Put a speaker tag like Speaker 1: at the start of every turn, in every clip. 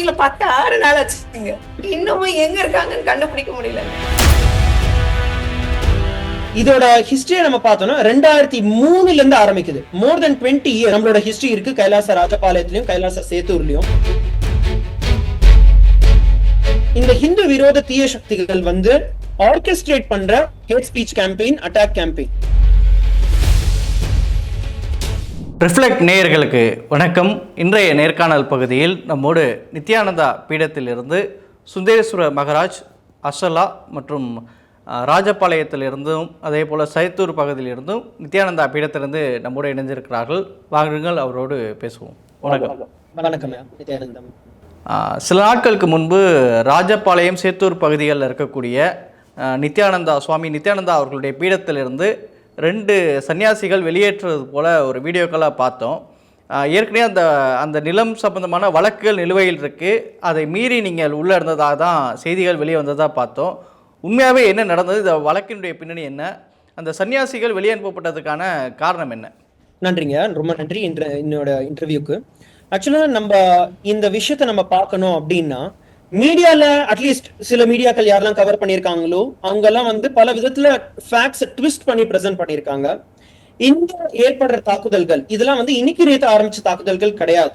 Speaker 1: அவங்கள பார்த்து ஆறு நாள் ஆச்சுங்க. இன்னமும் எங்க இருக்காங்கன்னு கண்டுபிடிக்க முடியல.
Speaker 2: இதோட ஹிஸ்டரியை நம்ம பார்த்தோம்னா ரெண்டாயிரத்தி மூணுல இருந்து ஆரம்பிக்குது. மோர் தென் டுவெண்ட்டி இயர் நம்மளோட ஹிஸ்டரி இருக்கு. கைலாச ராஜபாளையத்திலயும் கைலாச சேத்தூர்லயும். இந்த ஹிந்து விரோத தீய சக்திகள் வந்து ஆர்கெஸ்ட்ரேட் பண்ற hate speech campaign attack campaign
Speaker 3: reflect நேயர்களுக்கு வணக்கம். இன்றைய நேர்காணல் பகுதியில் நம்மோடு நித்யானந்தா பீடத்திலிருந்து சுந்தரேஸ்வர மகராஜ் அசலா மற்றும் ராஜபாளையத்திலிருந்தும் அதே போல் சைத்தூர் பகுதியிலிருந்தும் நித்யானந்தா பீடத்திலிருந்து நம்மோடு இணைந்திருக்கிறார்கள். வாருங்கள் அவரோடு பேசுவோம். வணக்கம்.
Speaker 2: வணக்கம்
Speaker 3: சில நாட்களுக்கு முன்பு ராஜபாளையம் சேத்தூர் பகுதிகளில் இருக்கக்கூடிய நித்யானந்தா சுவாமி நித்யானந்தா அவர்களுடைய பீடத்திலிருந்து ரெண்டு சன்னியாசிகள் வெளியேற்றுவது போல் ஒரு வீடியோக்களாக பார்த்தோம். ஏற்கனவே அந்த அந்த நிலம் சம்பந்தமான வழக்குகள் நிலுவையில் இருக்குது அதை மீறி நீங்கள் உள்ளே இருந்ததாக தான் செய்திகள் வெளியே வந்ததாக பார்த்தோம். உண்மையாகவே என்ன நடந்தது? இந்த வழக்கினுடைய பின்னணி என்ன? அந்த சன்னியாசிகள் வெளியே அனுப்பப்பட்டதுக்கான காரணம் என்ன?
Speaker 2: நன்றிங்க. ரொம்ப நன்றி. இன்ற என்னோட இன்டர்வியூக்கு ஆக்சுவலாக நம்ம இந்த விஷயத்தை நம்ம பார்க்கணும் அப்படின்னா மீடியால அட்லீஸ்ட் சில மீடியாக்கள் யாரெல்லாம் கவர் பண்ணியிருக்காங்களோ அவங்க எல்லாம் வந்து பல விதத்துல ஃபேக்ட்ஸ் ட்விஸ்ட் பண்ணி ப்ரெசென்ட் பண்ணியிருக்காங்க. இந்த ஏற்படுற தாக்குதல்கள் இதெல்லாம் வந்து இன்னைக்கு நேத்து ஆரம்பிச்ச தாக்குதல்கள் கிடையாது.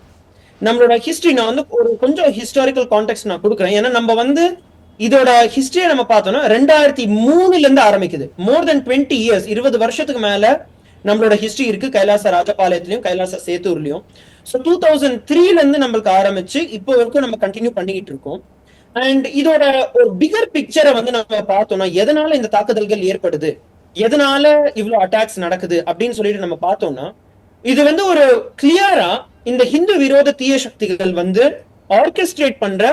Speaker 2: நம்மளோட ஹிஸ்டரி நான் வந்து ஒரு கொஞ்சம் ஹிஸ்டாரிக்கல் கான்டெக்ட் நான் கொடுக்குறேன். ஏன்னா நம்ம வந்து இதோட ஹிஸ்டரியை நம்ம பார்த்தோம்னா ரெண்டாயிரத்தி மூணுல இருந்து ஆரம்பிக்குது. மோர் தென் டுவெண்ட்டி இயர்ஸ் இருபது வருஷத்துக்கு மேல நம்மளோட ஹிஸ்டரி இருக்கு. கைலாச ராஜபாளையத்திலயும் கைலாச சேத்தூர்லயும். ஸோ டூ தௌசண்ட் த்ரீல இருந்து நம்மளுக்கு ஆரம்பிச்சு இப்போ வரைக்கும் நம்ம கண்டினியூ பண்ணிக்கிட்டு இருக்கோம் அண்ட் இதோட ஒரு பிகர் பிக்சரை வந்து நம்ம பார்த்தோம்னா எதனால இந்த தாக்குதல்கள் ஏற்படுது? எதனால இவ்வளவு அட்டாக்ஸ் நடக்குது? அப்படின்னு சொல்லிட்டு நம்ம பார்த்தோம்னா இது வந்து ஒரு கிளியரா இந்த ஹிந்து விரோத தீய சக்திகள் வந்து ஆர்கெஸ்ட்ரேட் பண்ற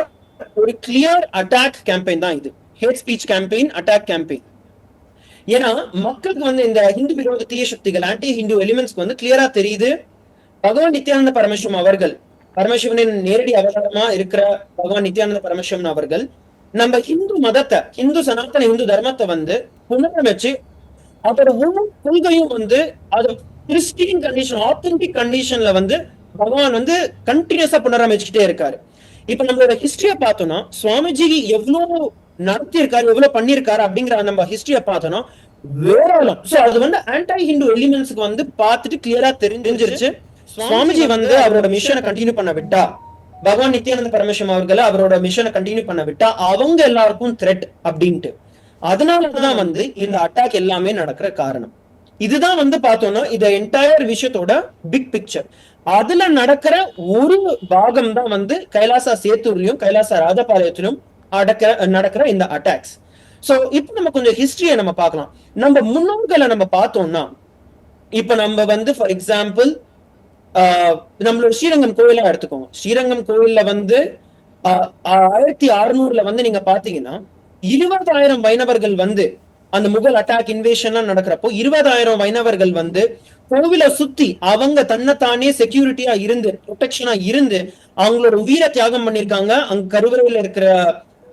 Speaker 2: ஒரு கிளியர் அட்டாக் கேம்பெயின் தான் இது. Hate speech campaign attack campaign ஏன்னா மக்களுக்கு வந்து இந்த ஹிந்து விரோத தீய சக்திகள் ஆன்டி ஹிந்து எலிமெண்ட்ஸ்க்கு வந்து கிளியரா தெரியுது. பகவான் நித்யானந்த பரமசிவம் அவர்கள் பரமசிவனின் நேரடி அவதாரமா இருக்கிற பகவான் நித்யானந்த பரமசிவன் அவர்கள் நம்ம ஹிந்து மதத்தை ஹிந்து சனாதன ஹிந்து தர்மத்தை வந்து புனரமைச்சு அதோட முழு கொள்கையும் வந்து அது கிறிஸ்டியன் கண்டிஷன் ஆத்தென்டிக் கண்டிஷன்ல வந்து பகவான் வந்து கண்டினியூஸா புனரமைச்சுக்கிட்டே இருக்காரு. இப்ப நம்மளோட ஹிஸ்டரிய பார்த்தோம்னா சுவாமிஜி எவ்வளவு நடத்தியிருக்காரு எவ்வளவு பண்ணியிருக்காரு அப்படிங்கிற நம்ம ஹிஸ்டரிய பார்த்தோம்னா வேறாலும் சோ அது வந்து ஆன்டை ஹிந்து எலிமெண்ட்ஸ்க்கு வந்து பார்த்துட்டு கிளியரா தெரிஞ்சிருச்சு. சுவாமிஜி வந்து அவரோட மிஷனை கண்டினியூ பண்ண விட்டா பகவான் நித்யானந்த பரமேஸ்வரம் அவர்களை அவரோட மிஷனை கண்டினியூ பண்ண விட்டா அவங்க எல்லாருக்கும் த்ரெட் அப்படின்ட்டு. அதனாலதான் வந்து இந்த அட்டாக் எல்லாமே நடக்கிற காரணம். இதுதான் வந்து பார்த்தோம்னா இந்த என்டையர் விஷயத்தோட பிக் பிக்சர் அதுல நடக்கிற ஒரு பாகம் தான் வந்து கைலாசா சேத்தூர்லயும் கைலாசா ராஜபாளையத்திலும் அடக்கிற நடக்கிற இந்த அட்டாக்ஸ் சோ இப்போ நம்ம கொஞ்சம் ஹிஸ்டரியை நம்ம பார்க்கலாம். நம்ம முன்னோர்களை நம்ம பார்த்தோம்னா இப்ப நம்ம வந்து ஃபார் எக்ஸாம்பிள் நம்மளோட ஸ்ரீரங்கம் கோயிலா எடுத்துக்கோங்க. ஸ்ரீரங்கம் கோயில்ல வந்து ஆயிரத்தி அறுநூறுல வந்து நீங்க பாத்தீங்கன்னா இருபதாயிரம் வைணவர்கள் வந்து அந்த முகல் அட்டாக் இன்வேஷன்லாம் நடக்கிறப்போ இருபதாயிரம் வைணவர்கள் வந்து கோவிலை சுத்தி அவங்க தன்னைத்தானே செக்யூரிட்டியா இருந்து ப்ரொடெக்ஷனா இருந்து அவங்களோட உயிரை தியாகம் பண்ணிருக்காங்க அங்க கருவறையில இருக்கிற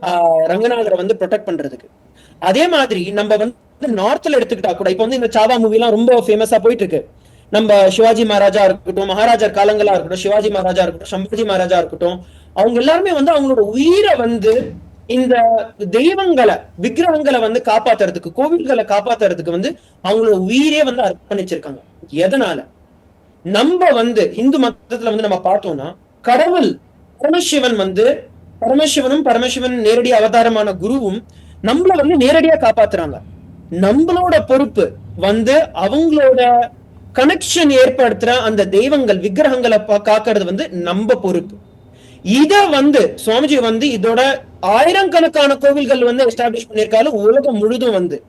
Speaker 2: ஆஹ் ரங்கநாதரை வந்து ப்ரொடெக்ட் பண்றதுக்கு. அதே மாதிரி நம்ம வந்து நார்த்ல எடுத்துக்கிட்டா கூட இப்ப வந்து இந்த சாவா மூவி எல்லாம் ரொம்ப ஃபேமஸா போயிட்டு இருக்கு. நம்ம சிவாஜி மகாராஜா இருக்கட்டும் மகாராஜர் காலங்களா இருக்கட்டும் சிவாஜி மகாராஜா இருக்கட்டும் சம்பாஜி மகாராஜா இருக்கட்டும் அவங்க எல்லாருமே வந்து அவங்களோட உயிரை வந்து இந்த தெய்வங்களை விக்கிரகங்களை வந்து காப்பாத்துறதுக்கு கோவில்களை காப்பாத்துறதுக்கு வந்து அவங்களோட உயிரே வந்து அர்ப்பணிச்சிருக்காங்க. எதனால? நம்ம வந்து இந்து மதத்துல வந்து நம்ம பார்த்தோம்னா கடவுள் பரமசிவன் வந்து பரமசிவனும் பரமசிவன் நேரடி அவதாரமான குருவும் நம்மள வந்து நேரடியா காப்பாத்துறாங்க. நம்மளோட பொறுப்பு வந்து அவங்களோட கனெக்ஷன் ஏற்படுத்துற அந்த தெய்வங்கள் விக்கிரகங்களை பா- காக்கிறது வந்து நம்ம பொறுப்பு. இத வந்து சுவாமிஜி வந்து இதோட ஆயிரக்கணக்கான கோவில்கள் வந்து எஸ்டாப்ளிஷ் பண்ணியிருக்காரு உலகம் முழுதும் வந்து.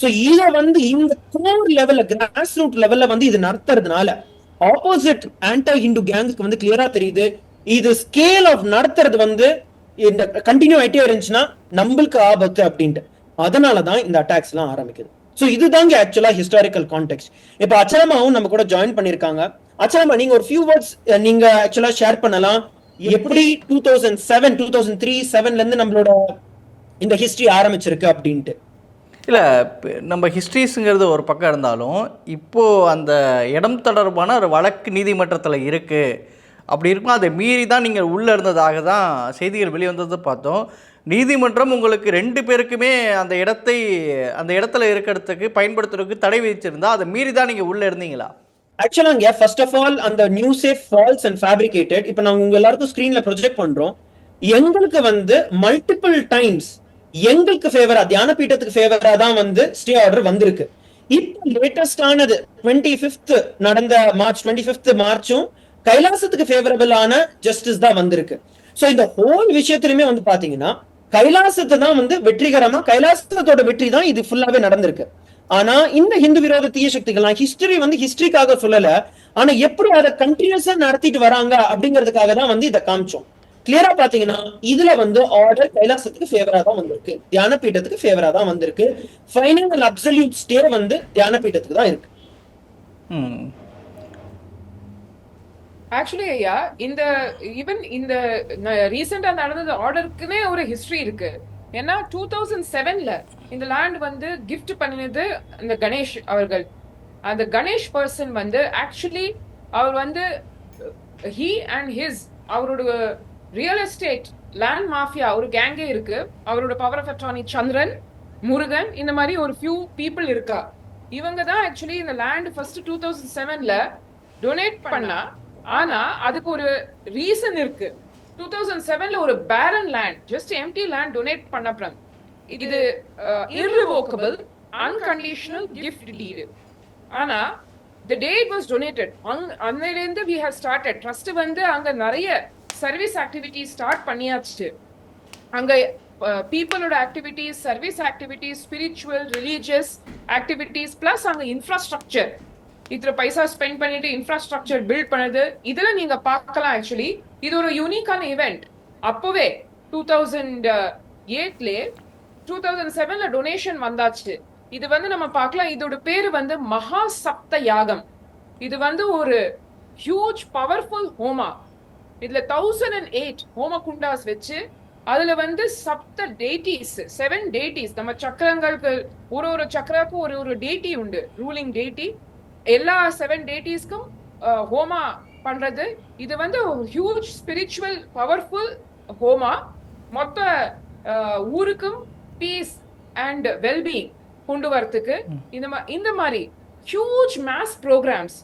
Speaker 2: சோ இத வந்து இந்த கோர் லெவல்ல கிராஸ் ரூட் லெவல்ல வந்து இது நடத்துறதுனால ஆப்போசிட் ஆன்டா ஹிந்து கேங்குக்கு வந்து கிளியரா தெரியுது. இது ஸ்கேல் ஆஃப் நடத்துறது வந்து இந்த கண்டினியூ ஆயிட்டே இருந்துச்சுன்னா நம்மளுக்கு ஆபத்து அப்படின்ட்டு. அதனாலதான் இந்த அட்டாக்ஸ் எல்லாம் ஆரம்பிக்குது. ஸோ இதுதாங்க ஆக்சுவலா ஹிஸ்டாரிக்கல் கான்டெக்ட் இப்போ அச்சலமாவும் நம்ம கூட ஜாயின் பண்ணிருக்காங்க. அச்சலமா நீங்க ஒரு ஃபியூ வேர்ட்ஸ் நீங்க ஆக்சுவலா ஷேர் பண்ணலாம். எப்படி two thousand seven two thousand three செவன்ல இருந்து நம்மளோட இந்த ஹிஸ்டரி ஆரம்பிச்சிருக்கு அப்படின்ட்டு.
Speaker 3: இல்லை நம்ம ஹிஸ்ட்ரிஸுங்கிறது ஒரு பக்கம் இருந்தாலும் இப்போது அந்த இடம் தொடர்பான ஒரு வழக்கு நீதிமன்றத்தில் இருக்குது அப்படி இருக்கும் அதை மீறி தான் நீங்கள் உள்ளே இருந்ததாக தான் செய்திகள் வெளிவந்ததை பார்த்தோம். நீதிமன்றம் உங்களுக்கு ரெண்டு பேருக்குமே அந்த இடத்தை அந்த இடத்துல இருக்கிறதுக்கு பயன்படுத்துறதுக்கு தடை விதிச்சிருந்தா அதை மீறி தான் நீங்கள் உள்ளே இருந்தீங்களா?
Speaker 2: ஆக்சுவலாங்க ஃபர்ஸ்ட் ஆஃப் ஆல் அந்த நியூஸே ஃபால்ஸ் அண்ட் ஃபேப்ரிகேட்டட் இப்போ நாங்க உங்க எல்லாருக்கும் ஸ்கிரீன்ல ப்ரொஜெக்ட் பண்றோம். எங்களுக்கு வந்து மல்டிபிள் டைம்ஸ் எங்களுக்கு ஃபேவரா தியான பீட்டத்துக்கு ஃபேவரா தான் வந்து ஸ்டே ஆர்டர் வந்திருக்கு. இப்போ லேட்டஸ்ட் ஆனது டுவெண்ட்டி ஃபிஃப்த் நடந்த மார்ச் டுவெண்ட்டி ஃபிஃப்த் மார்ச்சும் கைலாசத்துக்கு ஃபேவரபிளான ஜஸ்டிஸ் தான் வந்திருக்கு. ஸோ இந்த ஹோல் விஷயத்திலுமே வந்து பாத்தீங்கன்னா கைலாசத்தை தான் வந்து வெற்றிகரமா கைலாசத்தோட வெற்றி தான் இது ஃபுல்லாவே நடந்திருக்கு. ஆனா இந்த ஹிந்து விரோத தீய சக்திகள்லாம் ஹிஸ்டரி வந்து ஹிஸ்டரிக்காக சொல்லல. ஆனா எப்படி அதை கண்டினியூஸா நடத்திட்டு வராங்க அப்படிங்கிறதுக்காக தான் வந்து இதை காமிச்சோம். கிளியரா பாத்தீங்கன்னா இதுல வந்து ஆர்டர் கைலாசத்துக்கு ஃபேவரா தான் வந்திருக்கு. தியான பீட்டத்துக்கு ஃபேவரா தான் வந்திருக்கு. ஃபைனல் அப்சல்யூட் ஸ்டே வந்து தியான பீட்டத்துக்கு தான் இருக்கு.
Speaker 4: ஆக்சுவலி ஐயா இந்த ஈவன் இந்த ரீசெண்டா நடந்தது ஆர்டருக்குமே ஒரு ஹிஸ்டரி இருக்கு. ஏன்னா டூ தௌசண்ட் செவன்ல இந்த லேண்ட் வந்து கிஃப்ட் பண்ணினது இந்த கணேஷ் அவர்கள். அந்த கணேஷ் பர்சன் வந்து ஆக்சுவலி அவர் வந்து ஹீ அண்ட் ஹிஸ் அவரோட ரியல் எஸ்டேட் லேண்ட் மாஃபியா ஒரு கேங்கே இருக்கு. அவரோட power of attorney Chandran Murugan இந்த மாதிரி ஒரு ஃபியூ பீப்புள் இருக்கா. இவங்க தான் ஆக்சுவலி இந்த லேண்ட் ஃபர்ஸ்ட் டூ தௌசண்ட் செவன்ல டொனேட் பண்ணா ஆனா அதுக்கு ஒரு ரீசன் இருக்கு. டூ தௌசண்ட் செவன்ல ஒரு barren land just empty land donate பண்ணப்புறம் இது இர்ரிவோக்கபிள் அன்கண்டிஷனல் கிஃப்ட் டீடு ஆனா the day it was donated அங் அன்னையிலேருந்து வி ஹவ் ஸ்டார்டட் ட்ரஸ்ட் வந்து அங்க நிறைய சர்வீஸ் ஆக்டிவிட்டி ஸ்டார்ட் பண்ணியாச்சு. அங்க பீப்புளோட activities service activities spiritual religious activities plus அங்க இன்ஃப்ராஸ்ட்ரக்சர் இத்தனை பைசா ஸ்பெண்ட் பண்ணிட்டு இன்ஃப்ராஸ்ட்ரக்சர் பில்ட் பண்ணது இதுல நீங்க பார்க்கலாம் ஆக்சுவலி இது ஒரு யூனிக்கான இவெண்ட் அப்போவே டூ தௌசண்ட் எயிட்லே டூ தௌசண்ட் செவன்ல டொனேஷன் வந்தாச்சு. இது வந்து நம்ம பார்க்கலாம். இதோட பேர் வந்து மகா சப்த யாகம். இது வந்து ஒரு ஹியூஜ் பவர்ஃபுல் ஹோமா. இதுல தௌசண்ட் அண்ட் எயிட் ஹோம குண்டாஸ் வச்சு அதுல வந்து சப்த டேட்டிஸ் செவன் டேட்டிஸ் நம்ம சக்கரங்களுக்கு ஒரு ஒரு சக்கராக்கும் ஒரு ஒரு டேட்டி உண்டு. ரூலிங் டேட்டி எல்லா செவன் டேட்டிஸ்க்கும் ஹோமா பண்றது. இது வந்து ஹியூஜ் ஸ்பிரிச்சுவல் பவர்ஃபுல் ஹோமா. மொத்த ஊருக்கும் பீஸ் அண்ட் வெல்பீயிங் கொண்டு வரதுக்கு இந்த இந்த மாதிரி huge mass programs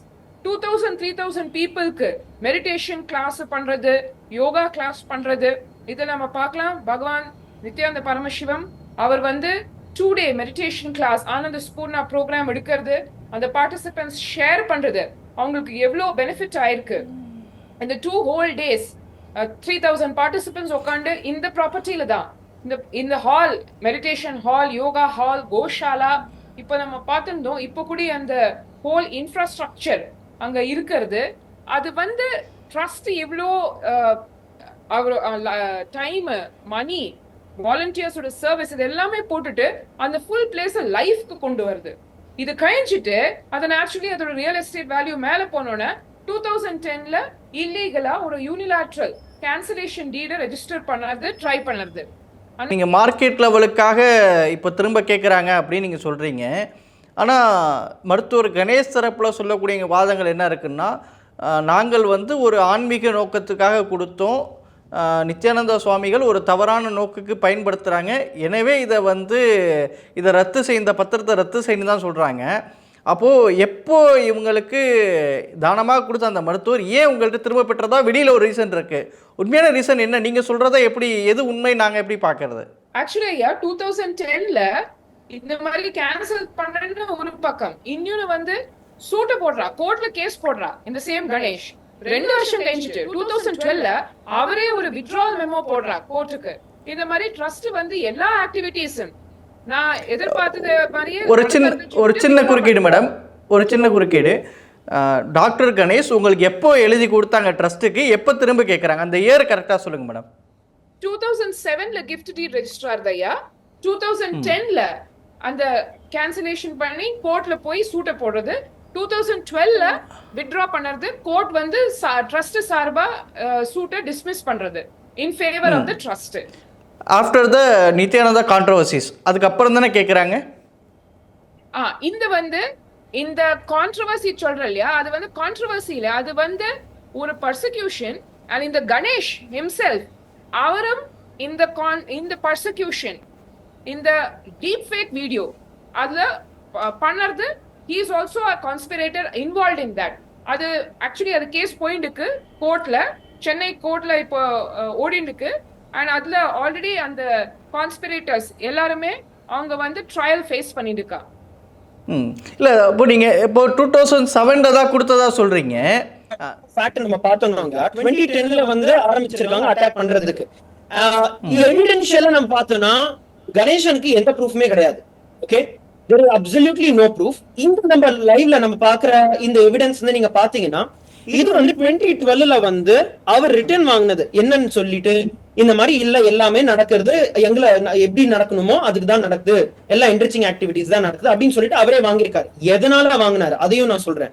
Speaker 4: two thousand three thousand பீப்புளுக்கு மெடிடேஷன் கிளாஸ் பண்றது யோகா கிளாஸ் பண்றது. இதை நம்ம பார்க்கலாம். பகவான் நித்யானந்த பரமசிவம். அவர் வந்து டூ டே மெடிடேஷன் கிளாஸ் ஆனந்த ஸ்பூர்ணா ப்ரோக்ராம் எடுக்கிறது. அந்த பார்ட்டிசிபென்ட்ஸ் ஷேர் பண்றது அவங்களுக்கு எவ்வளோ பெனிஃபிட் ஆயிருக்கு. Uh, இந்த two whole days three thousand participants உட்காந்து இந்த ப்ராப்பர்ட்டியில தான் இந்த இந்த hall meditation hall yoga hall goshala இப்போ நம்ம பார்த்துருந்தோம் இப்போ கூட அந்த ஹோல் இன்ஃப்ராஸ்ட்ரக்சர் அங்கே இருக்கிறது. அது வந்து ட்ரஸ்ட் எவ்வளோ அவர் டைம் மணி வாலண்டியர்ஸோட சர்வீஸ் இது எல்லாமே போட்டுட்டு அந்த ஃபுல் பிளேஸை லைஃப்க்கு கொண்டு வருது. இது கழிஞ்சிட்டு அதை நேச்சுரலி அதோட ரியல் எஸ்டேட் வேல்யூ மேலே போனோன்னே டூ தௌசண்ட் டென்ல இல்லீகலா ஒரு யூனிலாட்ரல் கேன்சலேஷன் டீடை ரெஜிஸ்டர் பண்ணது ட்ரை பண்ணுறது
Speaker 3: நீங்கள் மார்க்கெட் லெவலுக்காக இப்போ திரும்ப கேட்குறாங்க அப்படின்னு நீங்கள் சொல்கிறீங்க ஆனால் மருத்துவர் கணேஷ் தரப்பில் சொல்லக்கூடிய வாதங்கள் என்ன இருக்குன்னா நாங்கள் வந்து ஒரு ஆன்மீக நோக்கத்துக்காக கொடுத்தோம். நித்யானந்த சுவாமிகள் ஒரு தவறான நோக்குக்கு பயன்படுத்துகிறாங்க எனவே இதை வந்து இதை ரத்து செய் இந்த பத்திரத்தை ரத்து செய்யணும் தான் சொல்கிறாங்க அப்போது எப்போ இவங்களுக்கு தானமாக கொடுத்த அந்த மருத்துவர் ஏன் உங்கள்கிட்ட திரும்ப பெற்றதா? வெளியில் ஒரு ரீசன் இருக்குது உண்மையான ரீசன் என்ன? நீங்கள் சொல்கிறத எப்படி எது உண்மை? நாங்கள் எப்படி பார்க்கறது?
Speaker 4: ஆக்சுவலி ஐயா டூ தௌசண்ட் டென்ல இந்த மாதிரி கேன்சல் பண்றேன்னு ஒரு பக்கம் இன்னொன்னு வந்து சூட்டை போடுறா கோர்ட்ல கேஸ் போடுறா இந்த சேம் கணேஷ். ரெண்டு வருஷம் கழிஞ்சிட்டு டூ தௌசண்ட் டுவெல்ல அவரே ஒரு வித்ட்ரால் மெமோ போடுறா கோர்ட்டுக்கு இந்த மாதிரி ட்ரஸ்ட் வந்து எல்லா ஆக்டிவிட்டீஸும் நான் எதிர்பார்த்தது மாதிரியே
Speaker 3: ஒரு சின்ன. ஒரு சின்ன குறுக்கீடு மேடம். ஒரு சின்ன குறுக்கீடு. டாக்டர் கணேஷ் உங்களுக்கு எப்போ எழுதி கொடுத்தாங்க ட்ரஸ்ட்டுக்கு எப்போ திரும்ப கேட்குறாங்க அந்த இயர் கரெக்டாக சொல்லுங்கள் மேடம்.
Speaker 4: டூ தௌசண்ட் செவன்ல கிஃப்ட் டீட் ரெஜிஸ்ட்ரார் தையா டூ தௌசண்ட் டென்ல அந்த கேன்சலேஷன் பண்ணி கோர்ட்ல போய் சூட்ட போடுறது. டூ தௌசண்ட் டுவெல்ல வித்ட்ரா பண்ணுறது கோர்ட் வந்து ட்ரஸ்ட் சார்பா சூட்டை டிஸ்மிஸ் பண்றது. In favour of the trust
Speaker 3: after the Nithyananda controversies அதுக்கப்புறம் தானே கேட்குறாங்க
Speaker 4: ஆ இந்த வந்து இந்த கான்ட்ரவர்சி சொல்ற இல்லையா? அது வந்து கான்ட்ரவர்சி இல்ல. அது வந்து ஒரு பர்சிக்யூஷன் அண்ட் இந்த கணேஷ் ஹிம்செல்ஃப் அவரும் இந்த கான் இந்த பர்சிக்யூஷன் இந்த டீப் ஃபேக் வீடியோ அதுல பண்ணறது he is also a conspirator involve in that அது ஆக்சுவலி அது கேஸ் போயிட்டு இருக்கு கோர்ட்ல சென்னை கோர்ட்ல இப்போ இருக்கு அண்ட் அதுல ஆல்ரெடி அந்த கான்ஸ்பிரேட்டர்ஸ் எல்லாருமே அவங்க வந்து ட்ரையல் ஃபேஸ் பண்ணிட்டு இருக்கா
Speaker 3: இல்லை இப்போ நீங்கள் இப்போ டூ தௌசண்ட் செவனில் தான் கொடுத்ததா சொல்கிறீங்க
Speaker 2: ஃபேக்ட் நம்ம பார்த்தோம்னாங்க டுவெண்ட்டி டென்ல வந்து ஆரம்பிச்சிருக்காங்க அட்டாக் பண்றதுக்கு. எவிடென்ஷியலா நம்ம பார்த்தோம்னா கணேசனுக்கு எந்த ப்ரூஃப்மே கிடையாது. Okay there is absolutely no proof. இந்த நம்ம லைவ்ல நம்ம பாக்குற இந்த எவிடன்ஸ் வந்து நீங்க பாத்தீங்கன்னா இது வந்து டுவெண்ட்டி டுவெல்ல வந்து அவர் ரிட்டர்ன் வாங்கினது. என்னன்னு சொல்லிட்டு இந்த மாதிரி இல்ல எல்லாமே நடக்கிறது எங்களை ந- எப்படி நடக்கணுமோ அதுக்கு தான் நடக்குது. எல்லா இன்ட்ரெஸ்டிங் ஆக்டிவிட்டிஸ் தான் நடக்குது அப்படின்னு சொல்லிட்டு அவரே வாங்கியிருக்காரு. எதனால வாங்கினாரு? அதையும் நான் சொல்றேன்.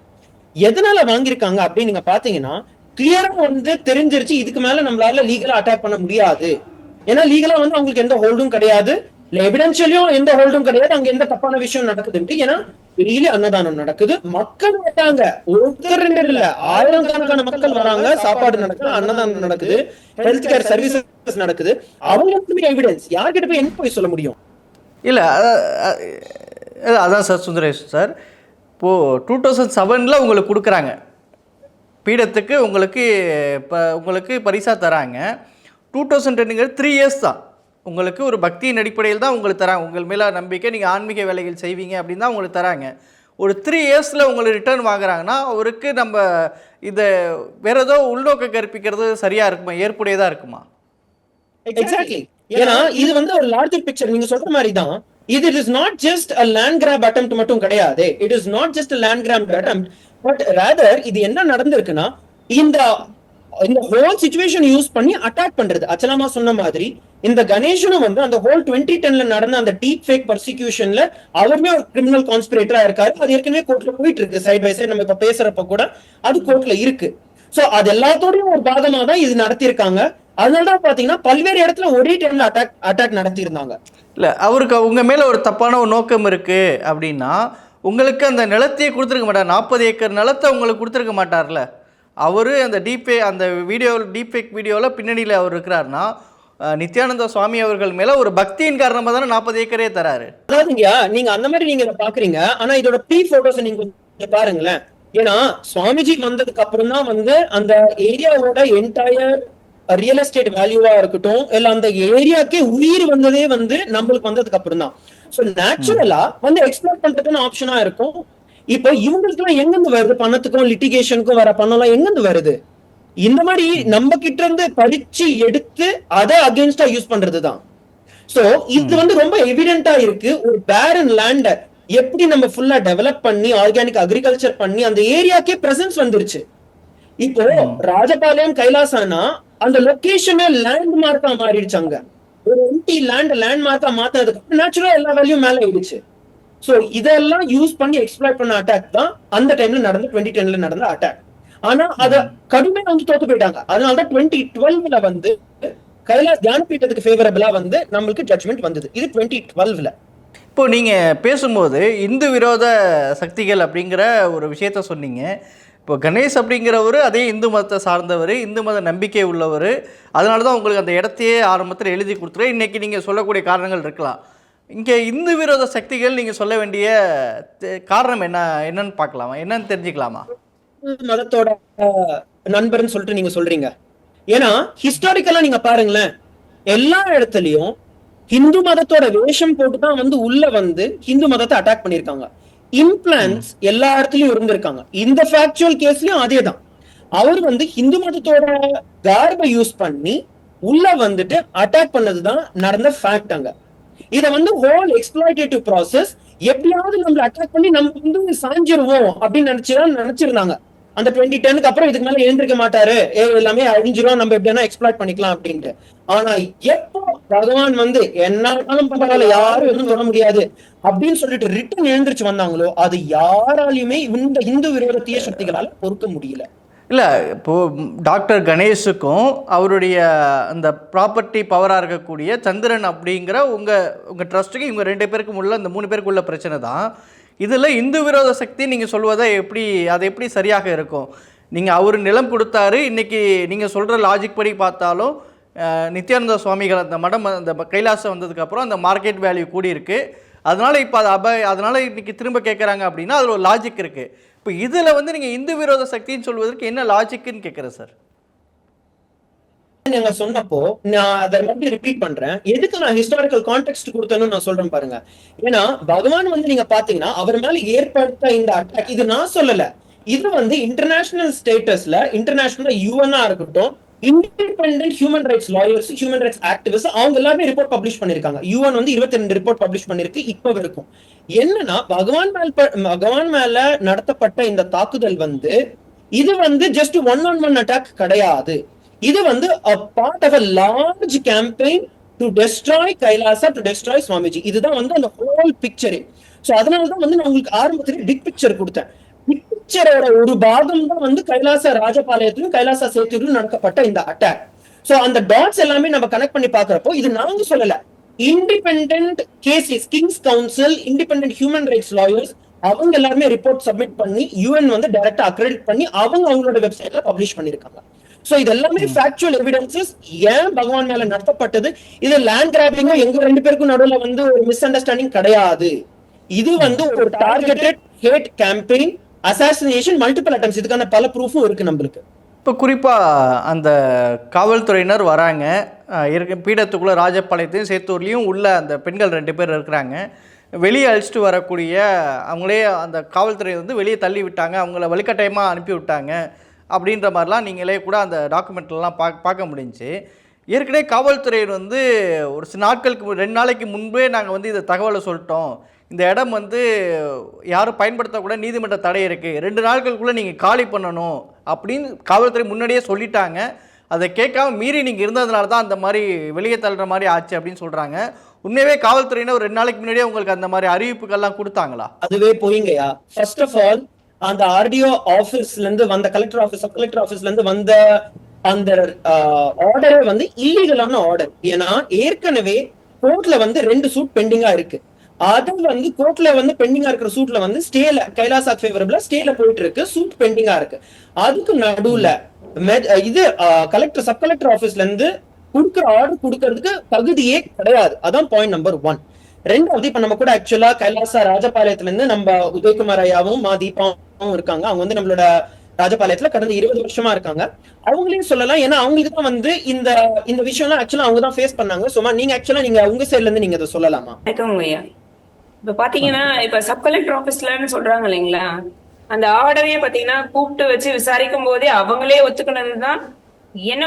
Speaker 2: எதனால வாங்கியிருக்காங்க அப்படின்னு நீங்க பாத்தீங்கன்னா கிளியரா வந்து தெரிஞ்சிருச்சு இதுக்கு மேல நம்மளால லீகலா அட்டாக் பண்ண முடியாது. ஏன்னா லீகலா வந்து அவங்களுக்கு எந்த ஹோல்டும் கிடையாது. எவிடென்ஷியலியும் எந்த ஹோல்டும் கிடையாது. அங்க எந்த தப்பான விஷயம் நடக்குதுன்ட்டு ஏன்னா பெரிய அன்னதானம் நடக்குது. மக்கள் வராங்க. ஒருத்தர் ரெண்டு இல்ல. ஆயிரம் கணக்கான மக்கள் வராங்க. சாப்பாடு நடக்குது அன்னதானம் நடக்குது. ஹெல்த் கேர் சர்வீசஸ் நடக்குது. அவங்களுக்கு எவிடன்ஸ் யார்கிட்ட போய் என்ன போய் சொல்ல முடியும்?
Speaker 3: இல்ல அதான் சார் சுந்தரேஷ் சார். இப்போது டூ தௌசண்ட் செவனில் உங்களுக்கு கொடுக்குறாங்க. பீடத்துக்கு உங்களுக்கு இப்போ உங்களுக்கு பரிசாக தராங்க. டூ தௌசண்ட் டென்னுங்கிறது த்ரீ இயர்ஸ் தான். உங்களுக்கு ஒரு பக்தியின் அடிப்படையில் தான் உங்களுக்கு தராங்க. உங்கள் மேலே நம்பிக்கை நீங்கள் ஆன்மீக வேலைகள் செய்வீங்க அப்படின்னு தான் உங்களுக்கு தராங்க. ஒரு த்ரீ இயர்ஸில் உங்களுக்கு ரிட்டர்ன் வாங்குறாங்கன்னா அவருக்கு நம்ம இதை வேற ஏதோ உள்நோக்க கற்பிக்கிறது சரியாக இருக்குமா? ஏற்புடையதாக இருக்குமா?
Speaker 2: எக்ஸாக்ட்லி ஏன்னா இது வந்து ஒரு லார்ஜர் பிக்சர் நீங்க சொல்ற மாதிரி தான் இது it is not just a land grab attempt மட்டும் கிடையாது. It is not just land grab attempt but rather இது என்ன நடந்திருக்குன்னா இந்த இந்த ஹோல் சுச்சுவேஷன் யூஸ் பண்ணி அட்டாக் பண்றது. அச்சலமா சொன்ன மாதிரி இந்த கணேஷனும் வந்து அந்த ஹோல் டுவெண்ட்டி டென்ல நடந்த அந்த டீப் ஃபேக் பர்சிக்யூஷன்ல அவருமே ஒரு கிரிமினல் கான்ஸ்பிரேட்டரா இருக்காரு. அது ஏற்கனவே கோர்ட்ல போயிட்டு இருக்கு சைட் பை சைடு நம்ம இப்ப பேசுறப்ப கூட அது கோர்ட்ல இருக்கு. சோ அது எல்லாத்தோடையும் ஒரு பாகமா தான் இது நடத்தியிருக்காங்க. அதனாலதான் பாத்தீங்கன்னா பல்வேறு இடத்துல ஒரே டைம்ல அட்டாக் அட்டாக் நடத்தியிருந்தாங்க.
Speaker 3: இல்ல அவருக்கு உங்க மேல ஒரு தப்பான ஒரு நோக்கம் இருக்கு அப்படின்னா உங்களுக்கு அந்த நிலத்தையே கொடுத்துருக்க மாட்டார். நாற்பது ஏக்கர் நிலத்தை உங்களுக்கு கொடுத்துருக்க மாட்டார்ல. அவர் அந்த டீபே அந்த வீடியோ டீபேக் வீடியோவில் பின்னணியில் அவர் இருக்கிறாருன்னா நித்யானந்த சுவாமி அவர்கள் மேலே ஒரு பக்தியின் காரணமாக தானே நாற்பது ஏக்கரே தராரு.
Speaker 2: அதாவதுங்கய்யா நீங்க அந்த மாதிரி நீங்க இதை பாக்குறீங்க. ஆனா இதோட ப்ரீ போட்டோஸ் நீங்க கொஞ்சம் பாருங்களேன். ஏன்னா சுவாமிஜி வந்ததுக்கு அப்புறம் தான் வந்து அந்த ஏரியாவோட என்டையர் ரியல் எஸ்டேட் வேல்யூவா இருக்கட்டும் இல்ல அந்த ஏரியாக்கே உயிர் வந்ததே வந்து நம்மளுக்கு வந்ததுக்கு அப்புறம் தான். சோ நேச்சுரலா வந்து எக்ஸ்ப்ளோர் பண்றதுன்னு ஆப்ஷனா இருக்கும். இப்போ இவங்களுக்கு எல்லாம் எங்கிருந்து வருது? பணத்துக்கும் லிட்டிகேஷனுக்கும் வர பணம் எல்லாம் எங்கிருந்து வருது? இந்த மாதிரி நம்ம கிட்ட இருந்து படிச்சு எடுத்து அதை அகேன்ஸ்டா யூஸ் பண்றதுதான். சோ இது வந்து ரொம்ப எவிடென்ட்டா இருக்கு. ஒரு பேரன் லேண்ட எப்படி நம்ம ஃபுல்லா டெவலப் பண்ணி ஆர்கானிக் அக்ரிகல்ச்சர் பண்ணி அந்த ஏரியாக்கே பிரசன்ஸ் வந்துருச்சு. இப்போ ராஜபாளையம் கைலாசானா அந்த லொகேஷனே லேண்ட் மார்க்கா மாறிடுச்சு அங்க. ஒரு எம்டி லேண்ட் லேண்ட் மார்க்கா மாத்ததுக்கு நேச்சுரலா எல்லா வேல்யூம் மேல ஆயிடுச்சு. சோ இதெல்லாம் யூஸ் பண்ணி எக்ஸ்ப்ளாய்ட் பண்ண அட்டாக் தான் அந்த டைம்ல நடந்த டுவெண்ட்டி டென்ல நடந்த அட்டாக் ஆனா அத கடுமையா வந்து தோத்து போயிட்டாங்க. அதனாலதான் டுவெண்ட்டி டுவெல்வ்ல வந்து கைலாஸ் தியானபீட்டத்துக்கு ஃபேவரபிளா வந்து நம்மளுக்கு ஜட்மெண்ட் வந்தது. இது டுவெண்ட்டி டுவெல்வ்ல
Speaker 3: இப்போ நீங்கள் பேசும்போது இந்து விரோத சக்திகள் அப்படிங்கிற ஒரு விஷயத்த சொன்னீங்க. இப்போ கணேஷ் அப்படிங்கிறவர் அதே இந்து மதத்தை சார்ந்தவர் இந்து மத நம்பிக்கை உள்ளவர். அதனால தான் உங்களுக்கு அந்த இடத்தையே ஆரம்பத்தில் எழுதி கொடுத்துரு இன்றைக்கி நீங்கள் சொல்லக்கூடிய காரணங்கள் இருக்கலாம். இங்கே இந்து விரோத சக்திகள் நீங்கள் சொல்ல வேண்டிய காரணம் என்ன என்னன்னு பார்க்கலாமா? என்னன்னு தெரிஞ்சுக்கலாமா?
Speaker 2: மதத்தோட நண்பர்னு சொல்லிட்டு நீங்க சொல்றீங்க. ஏன்னா ஹிஸ்டாரிக்கலா நீங்க பாருங்களேன். எல்லா இடத்துலயும் ஹிந்து மதத்தோட வேஷம் போட்டு தான் வந்து உள்ள வந்து ஹிந்து மதத்தை அட்டாக் பண்ணிருக்காங்க இம்ப்ளான்ஸ் எல்லா இடத்துலயும் இருந்திருக்காங்க. இந்த ஃபேக்சுவல் கேஸ்லயும் அதே தான் அவர் வந்து ஹிந்து மதத்தோட கார்பை யூஸ் பண்ணி உள்ள வந்துட்டு அட்டாக் பண்ணதுதான் நடந்த ஃபேக்ட் அங்க. இதை வந்து ஹோல் எக்ஸ்பிளாய்டேட்டிவ் ப்ராசஸ் எப்படியாவது நம்மள அட்டாக் பண்ணி நம்ம வந்து சாஞ்சிருவோம் அப்படின்னு நினைச்சுதான் நினைச்சிருந்தாங்க. அந்த டுவெண்ட்டி டென்னுக்கு அப்புறம் இதுக்கு மேல எழுந்திருக்க மாட்டாரு. ஏ, எல்லாமே அழிஞ்சிரும் நம்ம எப்படினா எக்ஸ்பிளாய்ட் பண்ணிக்கலாம் அப்படின்ட்டு. ஆனா எப்போ பகவான் வந்து என்னாலும் பரவாயில்ல யாரும் எதுவும் சொல்ல முடியாது அப்படின்னு சொல்லிட்டு ரிட்டன் எழுந்திருச்சு வந்தாங்களோ அது யாராலையுமே இந்த இந்து விரோத தீய சக்திகளால பொறுக்க முடியல.
Speaker 3: இல்லை இப்போது டாக்டர் கணேஷுக்கும் அவருடைய அந்த ப்ராப்பர்ட்டி பவராக இருக்கக்கூடிய சந்திரன் அப்படிங்கிற உங்கள் உங்கள் ட்ரஸ்ட்டுக்கு இவங்க ரெண்டு பேருக்கும் உள்ள இந்த மூணு பேருக்கு உள்ள பிரச்சனை தான். இதில் இந்து விரோத சக்தி நீங்கள் சொல்வதை எப்படி அது எப்படி சரியாக இருக்கும்? நீங்கள் அவர் நிலம் கொடுத்தாரு இன்றைக்கி நீங்கள் சொல்கிற லாஜிக் படி பார்த்தாலும் நித்யானந்த சுவாமிகள் அந்த மடம் அந்த கைலாசம் வந்ததுக்கப்புறம் அந்த மார்க்கெட் வேல்யூ கூடி அதனால் இப்போ அது அப அதனால் இன்றைக்கி திரும்ப கேட்குறாங்க அப்படின்னா அதில் ஒரு லாஜிக் இருக்குது இப்போ இதில் வந்து நீங்கள் இந்து விரோத சக்தின்னு சொல்வதற்கு என்ன லாஜிக்குன்னு கேட்குறேன் சார்
Speaker 2: நீங்க சொன்னப்போ நான் அதை மட்டும் ரிப்பீட் பண்றேன். எதுக்கு நான் ஹிஸ்டாரிக்கல் கான்டெக்ட் கொடுத்தேன்னு நான் சொல்றேன் பாருங்க. ஏன்னா பகவான் வந்து நீங்க பாத்தீங்கன்னா அவர் மேல ஏற்படுத்த இந்த அட்டாக் இது நான் சொல்லல. இது வந்து இன்டர்நேஷனல் ஸ்டேட்டஸ்ல இன்டர்நேஷனல் யூஎனா இருக்கட்டும் independent human rights lawyers human rights activist அவங்க எல்லாமே ரிப்போர்ட் பப்ளிஷ் பண்ணிருக்காங்க. யூஎன் வந்து இருபத்தி ரெண்டு ரிப்போர்ட் பப்ளிஷ் பண்ணிருக்கு இப்போ வரைக்கும். என்னன்னா பகவான் மேல் பகவான் மேல நடத்தப்பட்ட இந்த தாக்குதல் வந்து இது வந்து just one on one attack கிடையாது. இது வந்து a part of a large campaign to destroy Kailasa to destroy Swamiji இதுதான் வந்து அந்த ஹோல் பிக்சரே ஸோ அதனால தான் வந்து நான் உங்களுக்கு ஆரம்பத்துல பிக் பிக்சர் கொடுத்தேன். பிக் பிக்சரோட ஒரு பாகம் தான் வந்து கைலாச ராஜபாளையத்திலும் கைலாசா சேத்தூரிலும் நடக்கப்பட்ட இந்த அட்டாக் சோ அந்த டாட்ஸ் எல்லாமே நம்ம கனெக்ட் பண்ணி பாக்குறப்போ இது நாங்க சொல்லல. Independent cases King's counsel independent human rights lawyers அவங்க எல்லாருமே ரிப்போர்ட் சப்மிட் பண்ணி யூஎன் வந்து டைரக்டா அக்ரெடிட் பண்ணி அவங்க அவங்களோட வெப்சைட்ல பப்ளிஷ் பண்ணிருக்காங்க சோ இது எல்லாமே ஃபேக்சுவல் எவிடன்சஸ் ஏன் பகவான் மேல நடத்தப்பட்டது? இது லேண்ட் கிராபிங்கோ எங்க ரெண்டு பேருக்கும் நடுவுல வந்து ஒரு மிஸ் அண்டர்ஸ்டாண்டிங் கிடையாது. இது வந்து ஒரு targeted hate campaign assassination multiple attempts இதுக்கான பல ப்ரூஃபும் இருக்கு நம்மளுக்கு.
Speaker 3: இப்போ குறிப்பாக அந்த காவல்துறையினர் வராங்க. இருக்க பீடத்துக்குள்ளே ராஜபாளையத்தையும் சேத்தூர்லேயும் உள்ள அந்த பெண்கள் ரெண்டு பேர் இருக்கிறாங்க. வெளியே அழிச்சிட்டு வரக்கூடிய அவங்களே அந்த காவல்துறை வந்து வெளியே தள்ளி விட்டாங்க அவங்கள வலுக்கட்டாயமாக அனுப்பி விட்டாங்க அப்படின்ற மாதிரிலாம் நீங்களே கூட அந்த டாக்குமெண்ட்லாம் பார்க்க பார்க்க முடிஞ்சு ஏற்கனவே காவல்துறையினர் வந்து ஒரு சில நாட்களுக்கு மு- ரெண்டு நாளைக்கு முன்பே நாங்கள் வந்து இதை தகவலை சொல்லிட்டோம். இந்த இடம் வந்து யாரும் பயன்படுத்தக்கூட நீதிமன்ற தடை இருக்குது ரெண்டு நாட்களுக்குள்ளே நீங்கள் காலி பண்ணணும் அப்படின்னு காவல்துறை முன்னாடியே சொல்லிட்டாங்க. அதை கேட்காம மீறி நீங்கள் இருந்ததுனால தான் அந்த மாதிரி வெளியே தள்ளுற மாதிரி ஆச்சு அப்படின்னு சொல்கிறாங்க உண்மையவே காவல்துறையினர் ஒரு ரெண்டு நாளைக்கு முன்னாடியே உங்களுக்கு அந்த மாதிரி அறிவிப்புகள்லாம் கொடுத்தாங்களா?
Speaker 2: அதுவே போயிங்கயா ஃபர்ஸ்ட் ஆஃப் ஆல் அந்த ஆர்டிஓ ஆஃபீஸ்லேருந்து வந்த கலெக்டர் ஆஃபீஸ் சப் கலெக்டர் ஆபீஸ்ல இருந்து வந்த அந்த ஆர்டரை வந்து இல்லீகலான ஆர்டர் ஏன்னா ஏற்கனவே கோர்ட்ல வந்து ரெண்டு சூட் பெண்டிங்கா இருக்கு. அது வந்து கோர்ட்ல வந்து பெண்டிங்கா இருக்கிற சூட்ல வந்து ஸ்டேல கைலாசாத் ஃபேவரபிளா ஸ்டேல போயிட்டு இருக்கு சூட் பெண்டிங்கா இருக்கு. அதுக்கு நடுவுல இது கலெக்டர் சப் கலெக்டர் ஆபீஸ்ல இருந்து கொடுக்குற ஆர்டர் கொடுக்கறதுக்கு தகுதியே கிடையாது. அதான் பாயிண்ட் நம்பர் ஒன் ரெண்டாவது இப்ப நம்ம கூட ஆக்சுவலா கைலாசா ராஜபாளையத்துல இருந்து நம்ம உதயகுமார் ஐயாவும் மா தீபாவும் இருக்காங்க. அவங்க வந்து நம்மளோட ராஜபாளையத்துல கடந்த இருபது வருஷமா இருக்காங்க. அவங்களையும் சொல்லலாம். ஏன்னா அவங்களுக்கு தான் வந்து இந்த இந்த விஷயம்லாம் ஆக்சுவலா அவங்க தான் ஃபேஸ் பண்ணாங்க. சும்மா நீங்க ஆக்சுவலா நீங்க உங்க சைடுல இருந்து நீங்க அதை சொல்லலாமா?
Speaker 1: இப்ப பாத்தீங்கன்னா இப்ப சப் கலெக்டர் ஆபீஸ்லன்னு சொல்றாங்க இல்லைங்களா? அந்த ஆர்டரே பாத்தீங்கன்னா கூப்பிட்டு வச்சு விசாரிக்கும் போதே அவங்களே ஒத்துக்கினதுதான். என்ன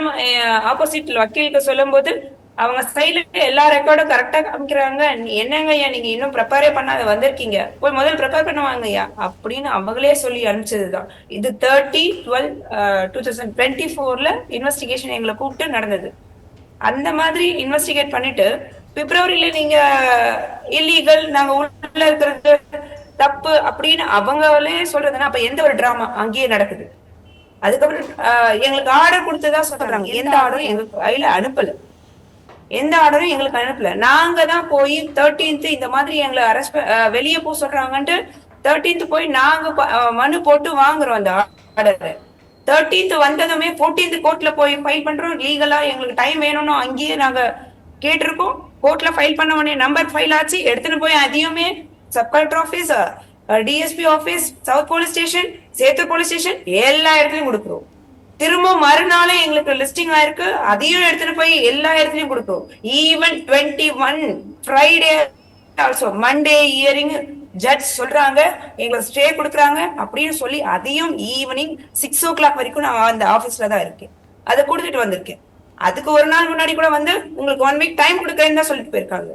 Speaker 1: ஆப்போசிட் வக்கீலுக்கு சொல்லும் போது அவங்க சைடுல எல்லா ரெக்கார்டும் கரெக்டா காமிக்கிறாங்க. நீ என்னங்க ஐயா நீங்க இன்னும் ப்ரிப்பேரே பண்ணாத வந்திருக்கீங்க. போய் முதல்ல ப்ரிப்பேர் பண்ணுவாங்க ஐயா. அப்படின்னு அவங்களே சொல்லி அனுப்பிச்சதுதான். இது thirty twelve two thousand twenty ஃபோர்ல இன்வெஸ்டிகேஷன் எங்களை கூப்பிட்டு நடந்தது. அந்த மாதிரி இன்வெஸ்டிகேட் பண்ணிட்டு பிப்ரவரியில நீங்க இல்லீகல் நாங்க உள்ள இருக்கிறது தப்பு அப்படின்னு அவங்களே சொல்றதுன்னா அப்ப எந்த ஒரு டிராமா அங்கேயே நடக்குது. அதுக்கப்புறம் ஆஹ், எங்களுக்கு ஆர்டர் கொடுத்ததா சொல்றாங்க. எந்த ஆர்டரும் எங்களுக்கு கையில அனுப்பல. எந்த ஆர்டரும் எங்களுக்கு அனுப்பல. நாங்க தான் போய் தேர்ட்டீன்த் இந்த மாதிரி எங்களை அரெஸ்ட் வெளியே போக சொல்றாங்கன்ட்டு தேர்ட்டீன்த் போய் நாங்க மனு போட்டு வாங்குறோம் அந்த ஆர்டரை தேர்ட்டீன்த் வந்ததுமே ஃபோர்டீன்த் கோர்ட்ல போய் ஃபைல் பண்றோம். லீகலா எங்களுக்கு டைம் வேணும்னு அங்கேயே நாங்க கேட்டிருக்கோம். கோர்ட்ல ஃபைல் பண்ண உடனே நம்பர் ஃபைல் ஆச்சு. எடுத்துன்னு போய் அதையுமே sub collector office DSP office south police station Sethur police station எல்லா இடத்துலயும் கொடுக்குறோம். திரும்ப மறுநாளே எங்களுக்கு லிஸ்டிங் ஆயிருக்கு. அதையும் எடுத்துட்டு போய் எல்லா இடத்துலயும் கொடுக்குறோம் even twenty one Friday also Monday hearing judge சொல்றாங்க. எங்களுக்கு ஸ்டே கொடுக்குறாங்க. அப்படின்னு சொல்லி அதையும் ஈவினிங் சிக்ஸ் ஓ கிளாக் வரைக்கும் நான் அந்த ஆபீஸ்ல தான் இருக்கேன். அதை கொடுத்துட்டு வந்திருக்கேன். அதுக்கு ஒரு நாள் முன்னாடி கூட வந்து உங்களுக்கு ஒன் வீக் டைம் கொடுக்கறேன்னு தான் சொல்லிட்டு போயிருக்காங்க.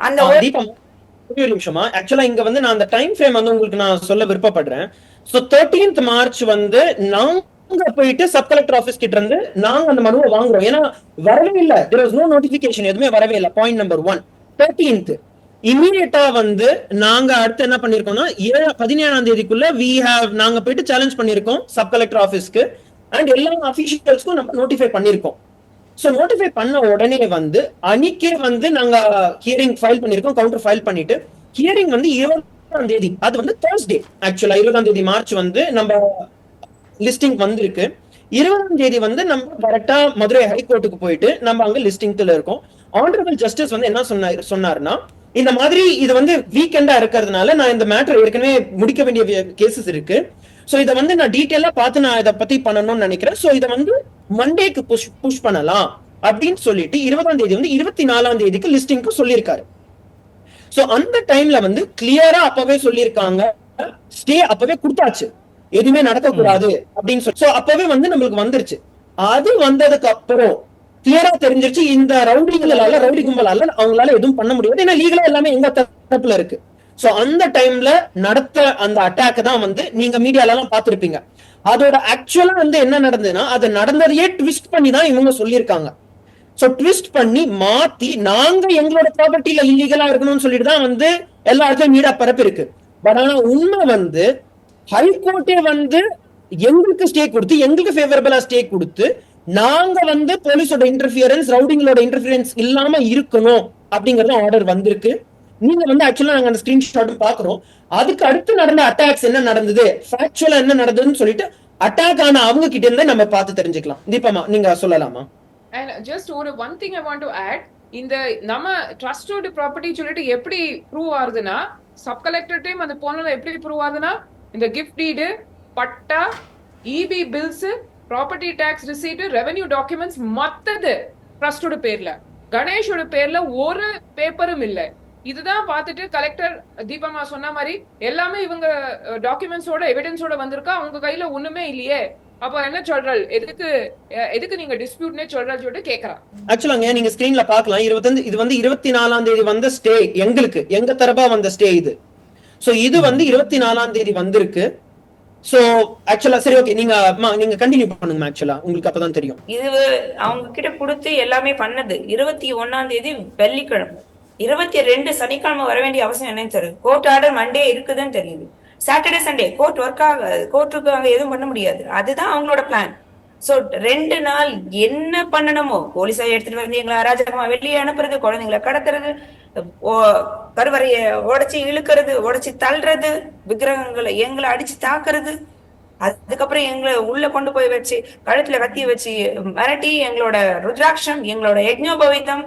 Speaker 1: அந்த ஒரு
Speaker 2: நிமிஷமா ஆக்சுவலா இங்க வந்து நான் அந்த டைம் ஃப்ரேம் வந்து உங்களுக்கு நான் சொல்ல விருப்பப்படுறேன். சோ தேர்ட்டீன்த் மார்ச் வந்து அங்க போயிட்டு சப் கலெக்டர் ஆபீஸ் கிட்ட இருந்து நாங்க அந்த மனுவை வாங்குறோம். ஏன்னா வரவே இல்ல. தெர் was நோ நோட்டிபிகேஷன் எதுவுமே வரவே இல்ல. பாயிண்ட் நம்பர் ஒன் தேர்ட்டீன்த் இமீடியட்டா வந்து நாங்க அடுத்து என்ன பண்ணிருக்கோம்னா ஏழு பதினேழாம் தேதிக்குள்ள வி ஹேவ் நாங்க போயிட்டு சேலஞ்ச் பண்ணிருக்கோம் சப் கலெக்டர் ஆபீஸ்க்கு அண்ட் எல்லா அபிஷியல்ஸ்க்கும் நம்ம நோட்டிஃபை பண்ணிருக்கோம். சோ நோட்டிஃபை பண்ண உடனே வந்து அன்னைக்கே வந்து நாங்க ஹியரிங் ஃபைல் பண்ணிருக்கோம் கவுண்டர் ஃபைல் பண்ணிட்டு. ஹியரிங் வந்து இருபதாம் தேதி. அது வந்து தேர்ஸ்டே ஆக்சுவலா இருபதாம் தேதி மார்ச் வந்து நம்ம லிஸ்டிங் வந்திருக்கு. இருபதாம் தேதி வந்து நம்ம கரெக்டா மதுரை ஹைகோர்ட்டுக்கு போயிட்டு நம்ம அங்க லிஸ்டிங்ல இருக்கோம். ஆனரபிள் ஜஸ்டிஸ் வந்து என்ன சொன்னார் சொன்னாருன்னா இந்த மாதிரி இது வந்து வீக்கெண்டா இருக்கிறதுனால நான் இந்த மேட்டர் ஏற்கனவே முடிக்க வேண்டிய கேசஸ் இருக்கு. சோ இதை வந்து நான் டீட்டெயிலா பார்த்து நான் இதை பத்தி பண்ணணும்னு நினைக்கிறேன். சோ இதை வந்து மண்டேக்கு புஷ் புஷ் பண்ணலாம் அப்படின்னு சொல்லிட்டு இருபதாம் தேதி வந்து இருபத்தி நாலாம் தேதிக்கு லிஸ்டிங்க்கு சொல்லியிருக்காரு. சோ அந்த டைம்ல வந்து கிளியரா அப்பவே சொல்லியிருக்காங்க. ஸ்டே அப்பவே கொடுத்தாச்சு. எதுவுமே நடக்கக்கூடாது அப்படின்னு சொல்லி சோ அப்பவே வந்து நம்மளுக்கு வந்துருச்சு. அது வந்ததுக்கு அப்புறம் கிளியரா தெரிஞ்சிருச்சு இந்த ரவுடிகளால ரவுடி கும்பலால அவங்களால எதுவும் பண்ண முடியாது. ஏன்னா லீகலா எல்லாமே எங்க தரப்புல இருக்கு. சோ அந்த டைம்ல நடத்த அந்த அட்டாக் தான் வந்து நீங்க மீடியால எல்லாம் பாத்திருப்பீங்க அதோட ஆக்சுவலா வந்து என்ன நடந்ததுன்னா அது நடந்ததையே ட்விஸ்ட் பண்ணி தான் இவங்க சொல்லியிருக்காங்க. சோ ட்விஸ்ட் பண்ணி மாத்தி நாங்க எங்களோட ப்ராப்பர்ட்டில இல்லீகலா இருக்கணும்னு சொல்லிட்டு தான் வந்து எல்லா இடத்துலயும் மீடியா பரப்பு இருக்கு பட் ஆனா உண்மை வந்து ஹைகோர்ட்டே வந்து எங்களுக்கு ஸ்டே கொடுத்து எங்களுக்கு ஃபேவரபிளா ஸ்டே கொடுத்து நாங்க வந்து போலீஸோட இன்டர்ஃபியரன்ஸ் ரவுடிங்களோட இன்டர்ஃபியரன்ஸ் இல்லாம இருக்கணும் அப்படிங்கறது ஆர்டர் வந்திருக்கு. நீங்க வந்து ஆக்சுவலா நாங்க அந்த ஸ்கிரீன்ஷாட்டும் பாக்குறோம் அதுக்கு அடுத்து நடந்த அட்டாக்ஸ் என்ன நடந்தது? ஃபேக்சுவலா என்ன நடந்ததுன்னு சொல்லிட்டு அட்டாக் ஆன அவங்க கிட்ட இருந்தே நம்ம பார்த்து தெரிஞ்சுக்கலாம். தீபமா நீங்க சொல்லலாமா?
Speaker 4: அண்ட் ஜஸ்ட் ஒரு one thing I want to add இந்த நம்ம ட்ரஸ்டோட ப்ராப்பர்ட்டி சொல்லிட்டு எப்படி ப்ரூவ் ஆகுதுன்னா சப் கலெக்டர்டையும் அந்த போனல எப்படி ப்ரூவ் ஆகுதுன்னா இந்த gift deed patta EB bills property tax receipt revenue documents மத்தது ட்ரஸ்டோட பேர்ல. கணேஷோட பேர்ல ஒரு பேப்பரும் இல்லை. இதுதான் பார்த்துட்டு கலெக்டர் தீபமா சொன்ன மாதிரி எல்லாமே இவங்க டாக்குமெண்ட்ஸோட எவிடன்ஸோட வந்திருக்கா? அவங்க கையில ஒண்ணுமே இல்லையே. அப்ப என்ன சொல்றாள்? எதுக்கு எதுக்கு நீங்க டிஸ்பியூட்னே சொல்றாள் சொல்லிட்டு கேக்குறான்
Speaker 2: ஆக்சுவலாங்க நீங்க ஸ்கிரீன்ல பார்க்கலாம். இருபத்தஞ்சு இது வந்து இருபத்தி நாலாம் தேதி வந்த ஸ்டே எங்களுக்கு. எங்க தரப்பா வந்த ஸ்டே இது? சோ இது வந்து இருபத்தி நாலாம் தேதி வந்திருக்கு. சோ ஆக்சுவலா சரி ஓகே நீங்க நீங்க கண்டினியூ பண்ணுங்க ஆக்சுவலா உங்களுக்கு அப்பதான் தெரியும்.
Speaker 1: இது அவங்க கிட்ட கொடுத்து எல்லாமே பண்ணது. இருபத்தி ஒண்ணாம் தேதி வெள்ளிக்கிழமை. இருபத்தி ரெண்டு சனிக்கிழமை வர வேண்டிய அவசியம் என்னன்னு தெரியுது கோர்ட் ஆர்டர் மண்டே இருக்குதுன்னு தெரியுது. சாட்டர்டே சண்டே கோர்ட் ஒர்க் ஆகாது கோர்ட்டுக்கு அங்க எதுவும் பண்ண முடியாது. அதுதான் அவங்களோட பிளான் சோ ரெண்டு நாள் என்ன பண்ணணுமோ போலீஸா எடுத்துட்டு வந்து எங்களை அராஜகமா வெளியே அனுப்புறது குழந்தைங்களை கடத்துறது கருவறைய உடச்சி இழுக்கிறது உடச்சி தள்ளுறது விக்கிரகங்களை எங்களை அடிச்சு தாக்குறது. அதுக்கப்புறம் எங்களை உள்ள கொண்டு போய் வச்சு கழுத்துல கத்தி வச்சு மிரட்டி எங்களோட ருத்ராட்சம் எங்களோட யஜ்னோபவிதம்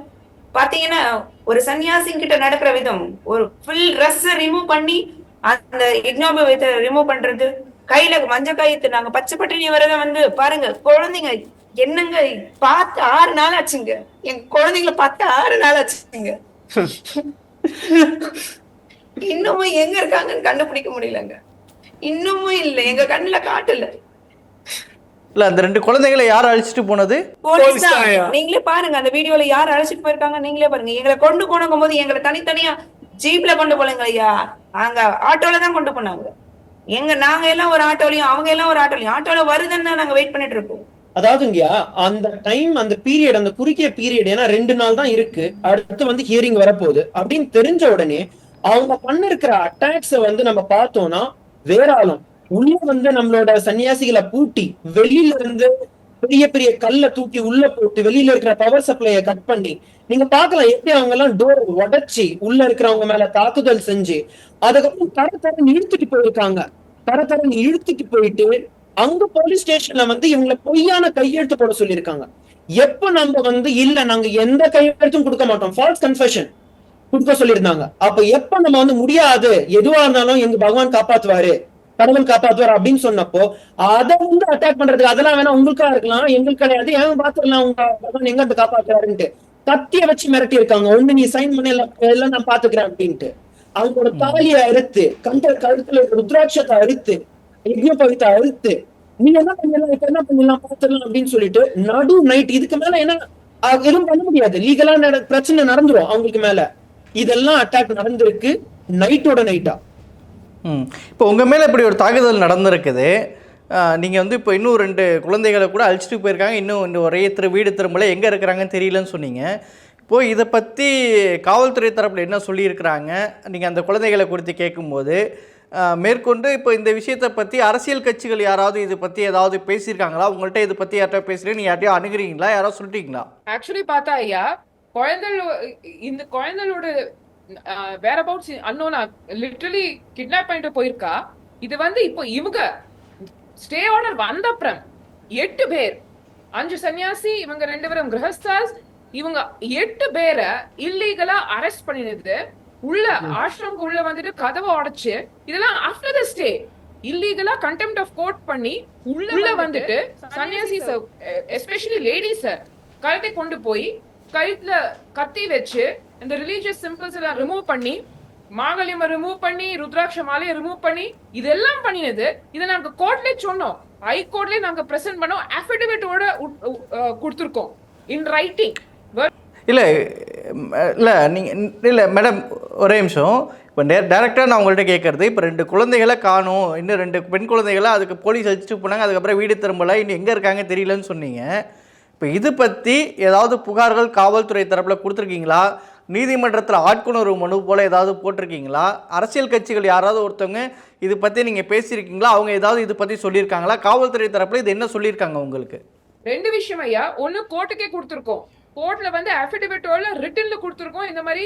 Speaker 1: பாத்தீங்கன்னா ஒரு சன்னியாசி கிட்ட நடக்கிற விதம். ஒரு ஃபுல் ட்ரெஸ் ரிமூவ் பண்ணி அந்த யஜ்னோபவிதத்தை ரிமூவ் பண்றது. கையில மஞ்ச காயத்து நாங்க பச்சை பட்டினி வரத வந்து பாருங்க குழந்தைங்க என்னங்க பார்த்து ஆறு நாள் ஆச்சுங்க. எங்க குழந்தைங்கள பார்த்து ஆறு நாள் ஆச்சுங்க. இன்னமும் எங்க இருக்காங்கன்னு கண்டுபிடிக்க முடியலங்க. இன்னமும் இல்ல. எங்க கண்ணுல காட்டல
Speaker 3: இல்ல. அந்த ரெண்டு குழந்தைகளை யார் அழிச்சிட்டு போனது?
Speaker 1: நீங்களே பாருங்க அந்த வீடியோல யார் அழைச்சிட்டு போயிருக்காங்க நீங்களே பாருங்க. எங்களை கொண்டு போனங்க போது எங்களை தனித்தனியா ஜீப்ல கொண்டு போலங்க ஐயா. அங்க ஆட்டோல தான் கொண்டு போனாங்க. எங்க நாங்க எல்லாம் ஒரு ஆட்டோலயும் அவங்க எல்லாம் ஒரு ஆட்டோலயும். ஆட்டோல வருதுன்னு தான் நாங்க வெயிட் பண்ணிட்டு இருக்கோம்.
Speaker 2: அதாவதுங்கய்யா அந்த டைம் அந்த பீரியட் அந்த குறுகிய பீரியட் ஏன்னா ரெண்டு நாள் தான் இருக்கு. அடுத்து வந்து ஹியரிங் வரப்போகுது. அப்படின்னு தெரிஞ்ச உடனே அவங்க பண்ணிருக்கிற அட்டாக்ஸ வந்து நம்ம பார்த்தோம்னா வேறாலும் உள்ள வந்து நம்மளோட சன்னியாசிகளை பூட்டி வெளியில இருந்து பெரிய பெரிய கல்ல தூக்கி உள்ள போட்டு வெளியில இருக்கிற பவர் சப்ளைய கட் பண்ணி நீங்க பாக்கலாம் எப்படி அவங்க எல்லாம் டோர் உடச்சி உள்ள இருக்கிறவங்க மேல தாக்குதல் செஞ்சு அதுக்கப்புறம் தர தரன்னு இழுத்துட்டு போயிருக்காங்க. தர தரன்னு இழுத்துட்டு போயிட்டு அங்க போலீஸ் ஸ்டேஷன்ல வந்து இவங்களை பொய்யான கையெழுத்து போட சொல்லியிருக்காங்க. எப்ப நம்ம வந்து இல்ல நாங்க எந்த கையெழுத்தும் கொடுக்க மாட்டோம். ஃபால்ஸ் கன்ஃபெஷன் கொடுக்க சொல்லியிருந்தாங்க. அப்ப எப்ப நம்ம வந்து முடியாது எதுவா இருந்தாலும் எங்க பகவான் காப்பாத்துவாரு கடவுள் காப்பாத்துவார் அப்படின்னு சொன்னப்போ அதை வந்து அட்டாக் பண்றதுக்கு அதெல்லாம் வேணா உங்களுக்கா இருக்கலாம் எங்களுக்கு கிடையாது. ஏன் பாத்துக்கலாம் உங்க பகவான் எங்க இருந்து காப்பாத்துறாருன்ட்டு கத்திய வச்சு மிரட்டி இருக்காங்க ஒண்ணு நீ சைன் பண்ண எல்லாம் நான் பாத்துக்கிறேன் அப்படின்ட்டு. அவங்களோட தாலியை அறுத்து கண்ட கழுத்துல ருத்ராட்சத்தை அறுத்து யஜ்ஞபவித்தை அழுத்து. நீ என்ன பண்ணலாம்? இப்ப என்ன பண்ணலாம்? பாத்துக்கலாம் அப்படின்னு சொல்லிட்டு நடு நைட் இதுக்கு மேல என்ன எதுவும் பண்ண முடியாது. லீகலா பிரச்சனை நடந்துரும் அவங்களுக்கு மேல. இதெல்லாம் அட்டாக் நடந்திருக்கு நைட்டோட நைட்டா
Speaker 3: ம். இப்போ உங்கள் மேலே இப்படி ஒரு தாக்குதல் நடந்திருக்குது. நீங்கள் வந்து இப்போ இன்னும் ரெண்டு குழந்தைகளை கூட அழிச்சிட்டு போயிருக்காங்க. இன்னும் இந்த ஒரே திரு வீடு திரும்பல எங்கே இருக்கிறாங்கன்னு தெரியலன்னு சொன்னீங்க. இப்போது இதை பற்றி காவல்துறை தரப்பில் என்ன சொல்லியிருக்கிறாங்க? நீங்கள் அந்த குழந்தைகளை குறித்து கேட்கும்போது மேற்கொண்டு இப்போ இந்த விஷயத்தை பற்றி அரசியல் கட்சிகள் யாராவது இதை பற்றி ஏதாவது பேசியிருக்காங்களா? உங்கள்கிட்ட இதை பற்றி யார்கிட்ட பேசுகிறேன் நீ யார்ட்டையும் அணுகுறீங்களா? யாராவது சொல்லிட்டீங்களா?
Speaker 4: ஆக்சுவலி பார்த்தா ஐயா குழந்தைகள் இந்த குழந்தைகளோட வேற அபவுட்ஸ் அன்னோனா லிட்டரலி கிட்னாப் பண்ணிட்டு போயிருக்கா. இது வந்து இப்போ இவங்க ஸ்டே ஆர்டர் வந்த அப்புறம் எட்டு பேர் அஞ்சு சன்னியாசி இவங்க ரெண்டு பேரும் கிரகஸ்தாஸ் இவங்க எட்டு பேரை இல்லீகலா அரெஸ்ட் பண்ணினது உள்ள ஆசிரமுக்கு உள்ள வந்துட்டு கதவை உடைச்சு இதெல்லாம் ஆஃப்டர் த ஸ்டே இல்லீகலா கண்டெம்ட் ஆஃப் கோர்ட் பண்ணி உள்ள வந்துட்டு சன்னியாசி எஸ்பெஷலி லேடிஸ கழுத்தை கொண்டு போய் கழுத்துல கத்தி வச்சு இந்த ரிலீஜியஸ் சிம்பிள்ஸ் எல்லாம் ரிமூவ் பண்ணி மாங்கல்யம் ரிமூவ் பண்ணி ருத்ராட்ச மாலையை ரிமூவ் பண்ணி இதெல்லாம் பண்ணினது இதை நாங்க கோர்ட்ல சொன்னோம். ஹை கோர்ட்ல நாங்க பிரசன்ட் பண்ணோம். அஃபிடவிட்டோட கொடுத்துருக்கோம். இன் ரைட்டிங்
Speaker 3: இல்லை இல்லை நீங்கள் இல்லை மேடம் ஒரே நிமிஷம். இப்போ டே டேரெக்டாக நான் உங்கள்கிட்ட கேட்குறது இப்போ ரெண்டு குழந்தைகளை காணும் இன்னும் ரெண்டு பெண் குழந்தைகளை அதுக்கு போலீஸ் அழிச்சிட்டு போனாங்க அதுக்கப்புறம் வீடு திரும்பலை இன்னும் எங்கே இருக்காங்க தெரியலன்னு சொன்னீங்க. இப்போ இது பற்றி ஏதாவது புகார்கள் காவல்துறை தரப்பில் கொடுத்துருக்கீங்களா? நீதிமன்றத்தில் ஆட்கொணர்வு மனு போல் ஏதாவது போட்டிருக்கீங்களா? அரசியல் கட்சிகள் யாராவது ஒருத்தவங்க இது பற்றி நீங்கள் பேசியிருக்கீங்களா? அவங்க ஏதாவது இது பற்றி சொல்லியிருக்காங்களா? காவல்துறை தரப்பில் இது என்ன சொல்லியிருக்காங்க உங்களுக்கு?
Speaker 4: ரெண்டு விஷயம் ஐயா. ஒன்று கோர்ட்டுக்கே கொடுத்துருக்கோம். கோர்ட்ல வந்து அஃபிடவிட்டோல ரிட்டன்ல கொடுத்துருக்கோம். இந்த மாதிரி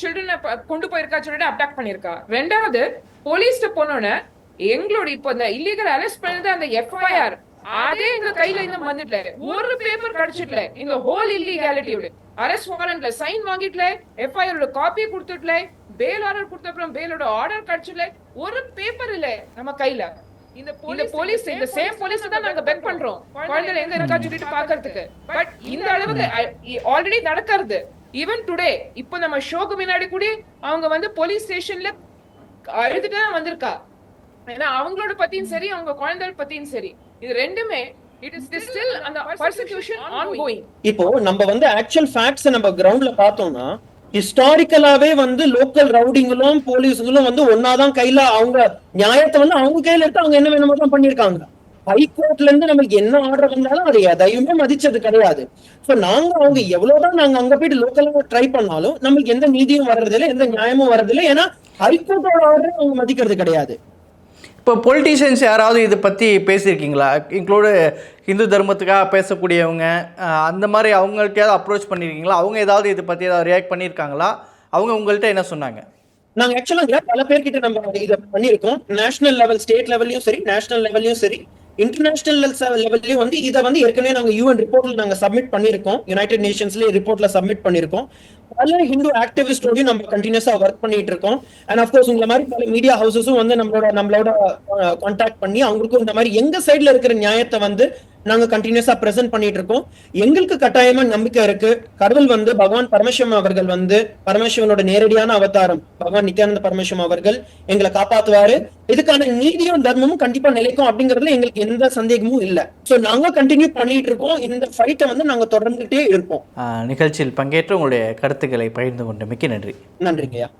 Speaker 4: சில்ட்ரனை கொண்டு போயிருக்கா சொல்லிட்டு அட்டாக் பண்ணிருக்கா ரெண்டாவது போலீஸ்ட போனோன்னு எங்களோட இப்போ இந்த இல்லீகல் அரெஸ்ட் பண்ணது அந்த எஃப்ஐஆர் அதே எங்க கையில இன்னும் வந்துட்டல ஒரு பேப்பர் கிடைச்சிட்டல இந்த ஹோல் இல்லீகாலிட்டியோட அரெஸ்ட் வாரண்ட்ல சைன் வாங்கிட்டல எஃப்ஐஆரோட காப்பி கொடுத்துட்டல பேல் ஆர்டர் கொடுத்த அப்புறம் பேலோட ஆர்டர் கிடைச்சிடல. ஒரு பேப்பர் இல்ல நம்ம கையில. இந்த போலீஸ் இந்த சேம் போலீஸ் தான் நாங்க பெக் பண்றோம். குழந்தைகள் எங்க இருக்கா சொல்லிட்டு பாக்குறதுக்கு பட் இந்த அளவுக்கு ஆல்ரெடி நடக்கிறது. ஈவன் டுடே இப்போ நம்ம ஷோக்கு முன்னாடி கூட அவங்க வந்து போலீஸ் ஸ்டேஷன்ல அழுதுட்டு தான் வந்திருக்கா. ஏன்னா அவங்களோட பத்தியும் சரி அவங்க குழந்தைகள் பத்தியும் சரி. இது ரெண்டுமே இட் இஸ் ஸ்டில் அந்த பர்சிக்யூஷன் ஆன் கோயிங்
Speaker 2: இப்போ நம்ம வந்து ஆக்சுவல் ஃபேக்ட்ஸ் நம்ம கிரவுண்ட்ல பார்த்தோம்னா ஹிஸ்டாரிக்கலாவே வந்து லோக்கல் ரவுடிங்களும் போலீஸுங்களும் வந்து ஒன்னாதான் கையில அவங்க நியாயத்தை வந்து அவங்க கையில எடுத்து அவங்க என்ன வேணுமோ தான் பண்ணிருக்காங்க ஹைகோர்ட்ல இருந்து நம்மளுக்கு என்ன ஆர்டர் வந்தாலும் அதை எதையுமே மதிச்சது கிடையாது. சோ நாங்க அவங்க எவ்வளவுதான் நாங்க அங்க போயிட்டு லோக்கலா ட்ரை பண்ணாலும் நம்மளுக்கு எந்த நீதியும் வர்றதில்லை எந்த நியாயமும் வர்றதில்லை. ஏன்னா ஹைகோர்ட்டோட ஆர்டர் அவங்க மதிக்கிறது கிடையாது.
Speaker 3: இப்போ பொலிட்டீஷியன்ஸ் யாராவது இதை பற்றி பேசியிருக்கீங்களா? இன்க்ளூடு இந்து தர்மத்துக்காக பேசக்கூடியவங்க அந்த மாதிரி அவங்கள்ட்ட அப்ரோச் பண்ணியிருக்கீங்களா? அவங்க ஏதாவது இதை பற்றி ஏதாவது ரியாக்ட் பண்ணியிருக்காங்களா? அவங்க உங்கள்கிட்ட என்ன சொன்னாங்க?
Speaker 2: நாங்க ஆக்சுவலா பல பேர்கிட்ட நம்ம இதை பண்ணிருக்கோம் நேஷனல் லெவல் ஸ்டேட் லெவல்லயும் சரி நேஷனல் லெவல்லயும் சரி. இன்டர்நேஷனல் லெவல்லயும் வந்து இதை வந்து ஏற்கனவே நாங்கள் யூஎன் ரிப்போர்ட்ல நாங்கள் சப்மிட் பண்ணிருக்கோம் யுனைடெட் நேஷன்ஸ்லயே ரிப்போர்ட்ல சப்மிட் பண்ணிருக்கோம் பல ஹிந்து ஆக்டிவிஸ்டோடையும் நம்ம கண்டினியூஸா ஒர்க் பண்ணிட்டு இருக்கோம். அண்ட் அஃப்கோர்ஸ் உங்களை மாதிரி பல மீடியா ஹவுசஸும் வந்து நம்மளோட நம்மளோட கான்டாக்ட் பண்ணி அவங்களுக்கும் இந்த மாதிரி எங்க சைடுல இருக்கிற நியாயத்தை வந்து நாங்க கண்டினியூஸா பிரசன்ட் பண்ணிட்டு இருக்கோம் எங்களுக்கு கட்டாயமா நம்பிக்கை இருக்கு. கடவுள் வந்து பகவான் பரமசிவம் அவர்கள் வந்து பரமசிவனோட நேரடியான அவதாரம் பகவான் நித்யானந்த பரமசிவம் அவர்கள் எங்களை காப்பாத்துவாரு. இதுக்கான நீதியும் தர்மமும் கண்டிப்பா நிலைக்கும் அப்படிங்கறதுல எங்களுக்கு எந்த சந்தேகமும் இல்ல. சோ நாங்க கண்டினியூ பண்ணிட்டு இருக்கோம் இந்த ஃபைட்டை வந்து நாங்க தொடர்ந்துகிட்டே இருப்போம்.
Speaker 3: நிகழ்ச்சியில் பங்கேற்று உங்களுடைய கருத்துக்களை பகிர்ந்து கொண்டமைக்கு நன்றி.
Speaker 2: நன்றிங்கய்யா.